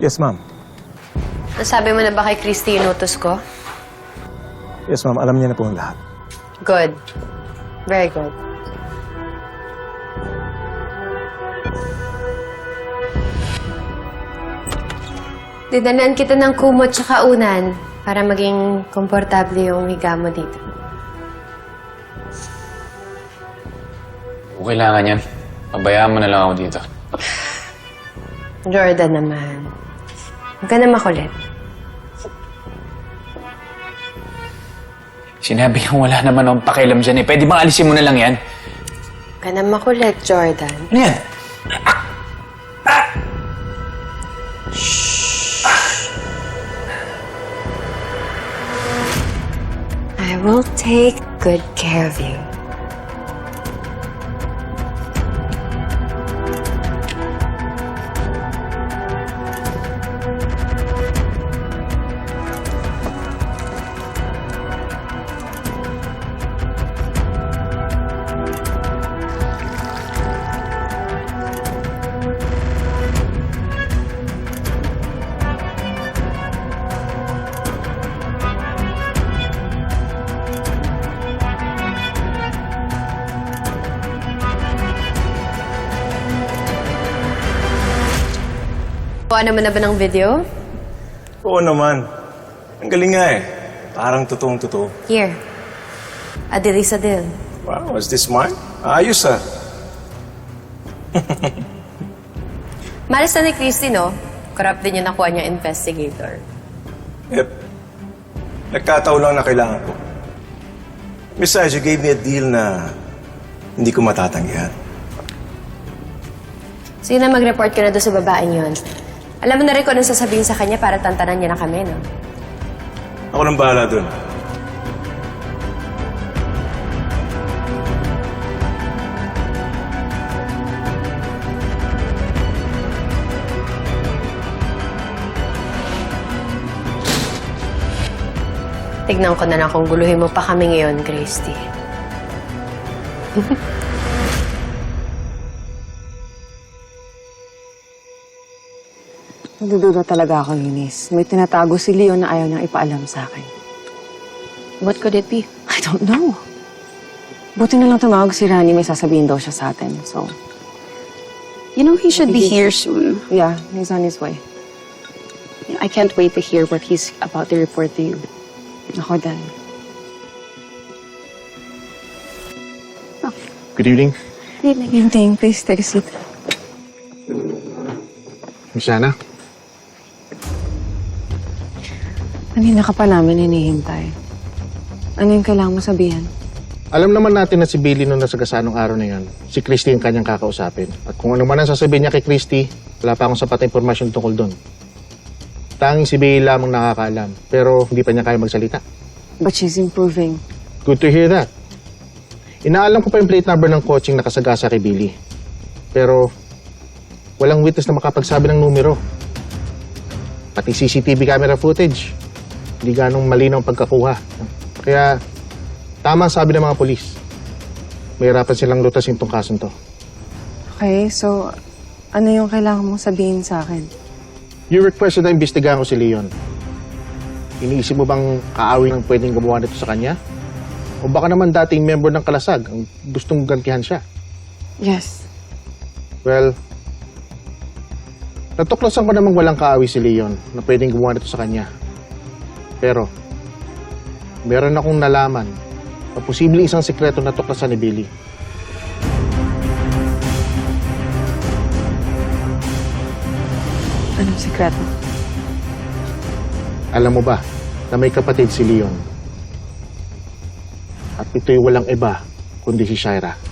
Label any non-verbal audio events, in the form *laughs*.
Yes, ma'am. Nasabi mo na ba kay Christy yung utos ko? Yes, ma'am. Alam niya na po ang lahat. Good. Very good. Didanan kita ng kumot tsaka unan para maging komportable yung higa mo dito. Kung kailangan yan, pabayaan mo na lang ako dito. *laughs* Jordan naman. Huwag ka na makulit. Sinabi niyang wala naman akong pakialam dyan eh. Pwede bang alisin mo na lang yan? Huwag ka na makulit, Jordan. Ano yan? I will take good care of you. Kuha naman na ba ng video? Oo naman. Ang galing nga eh. Parang totoong-totoo. Here. Adilis Adil. Wow, is this mine? Ayos ah. *laughs* Malis na ni Christy, no? Corrupt din yung nakuha niya investigator. Yep. Nagkataon lang na kailangan ko. Besides, you gave me a deal na hindi ko matatanggihan. Sige na, mag-report ka na doon sa babaeng yon. Alam mo na rin kung anong sasabihin sa kanya para tantanan niya na kami, no? Ako nang bahala dun. Tignan ko na lang kung guluhin mo pa kami ngayon, Christy. *laughs* Nadududa talaga ako, Eunice. May tinatago si Leon na ayaw niyang ipaalam sa akin. What could it be? I don't know. Buti na lang tumawag si Rani, may sasabihin daw siya sa atin. So, You know, he should be here soon. yeah, he's on his way. I can't wait to hear what he's about to report to you. Ako din. Good evening. Evening, please take a seat. Miss Anna. Kanina ka pa namin hinihintay. Ano yung kailangan mo sabihin? Alam naman natin na si Billy nung nasagasaan ng araw na yan, si Christy yung kanyang kakausapin. At kung ano man ang sasabihin niya kay Christy, wala pa akong sapat na impormasyon tungkol doon. Tanging si Billy lamang nakakaalam, pero hindi pa niya kaya magsalita. But she's improving. Good to hear that. Inaalam ko pa yung plate number ng coaching nakasagasa kay Billy. Pero walang witness na makapagsabi ng numero. Pati CCTV camera footage. Hindi ganong malinaw ang pagkakuha. Kaya tama ang sabi ng mga polis. May hirapan silang lutasin tong kasong to. Okay, so ano yung kailangan mong sabihin sa akin? You requested na imbestigahan ko si Leon. Iniisip mo bang kaawin ang pwedeng gumawa nito sa kanya? O baka naman dating member ng kalasag ang gustong gantihan siya? Yes. Well, natuklasan ko namang walang kaawi si Leon na pwedeng gumawa nito sa kanya. Pero, meron akong nalaman na posibleng isang sikreto na tuklasan ni Billy. Anong sikreto? Alam mo ba na may kapatid si Leon? At ito'y walang iba kundi si Shaira.